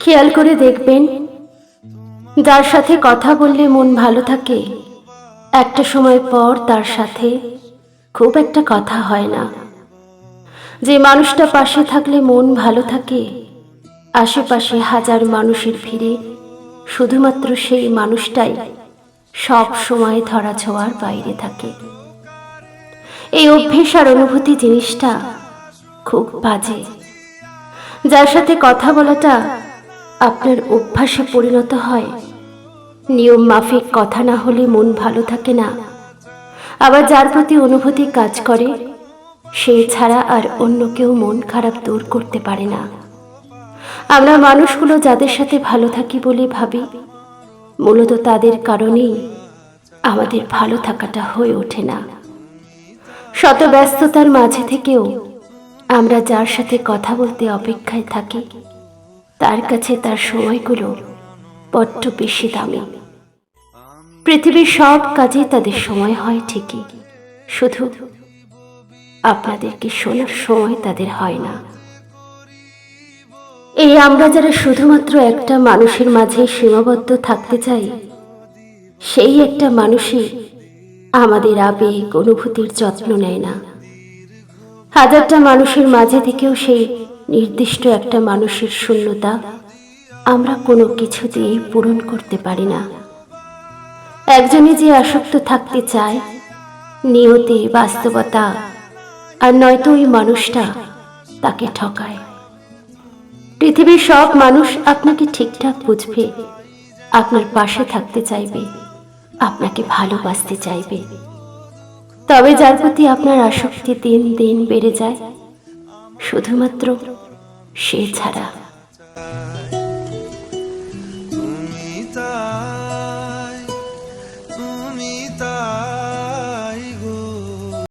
খেয়াল করে দেখবেন, যার সাথে কথা বললে মন ভালো থাকে, একটা সময় পর তার সাথে খুব একটা কথা হয় না। যে মানুষটা পাশে থাকলে মন ভালো থাকে, আশেপাশে হাজার মানুষের ভিড়ে শুধুমাত্র সেই মানুষটাই সব সময় ধরা ছোঁয়ার বাইরে থাকে। এই অভ্যেস আর অনুভূতি জিনিসটা খুব বাজে। যার সাথে কথা বলাটা আপনার অভ্যাসে পরিণত হয়। নিয়ম মাফিক কথা না হলে মন ভালো থাকে না। আবার যার প্রতি অনুভূতি কাজ করে, সে ছাড়া আর অন্য কেউ মন খারাপ দূর করতে পারে না। আমরা মানুষগুলো যাদের সাথে ভালো থাকি বলে ভাবি, মূলত তাদের কারণেই আমাদের ভালো থাকাটা হয়ে ওঠে না। শত ব্যস্ততার মাঝে থেকেও আমরা যার সাথে কথা বলতে অপেক্ষায় থাকি, তার কাছে তার সময়গুলো বড্ড বেশি দামি। পৃথিবীর সব কাজে তাদের সময় হয় ঠিকই, শুধু আপনাদেরকে শোনার সময় তাদের হয় না। এই আমরা যারা শুধুমাত্র একটা মানুষের মাঝে সীমাবদ্ধ থাকতে চাই, সেই একটা মানুষই আমাদের আবেগ, অনুভূতির যত্ন নেয় না। হাজারটা মানুষের মাঝে থেকেও সেই নির্দিষ্ট একটা মানুষের শূন্যতা আমরা কোনো কিছু দিয়েই পূরণ করতে পারি না। একজনে যে আসক্ত থাকতে চায়, নিয়তি বাস্তবতা, আর নয়তো ওই মানুষটা তাকে ঠকায়। পৃথিবীর সব মানুষ আপনাকে ঠিকঠাক বুঝবে, আপনার পাশে থাকতে চাইবে। আপনাকে ভালোবাসতে চাইবে। তবে যার প্রতি আপনার আসক্তি দিন দিন বেড়ে যায়, শুধুমাত্র সে ছাড়া।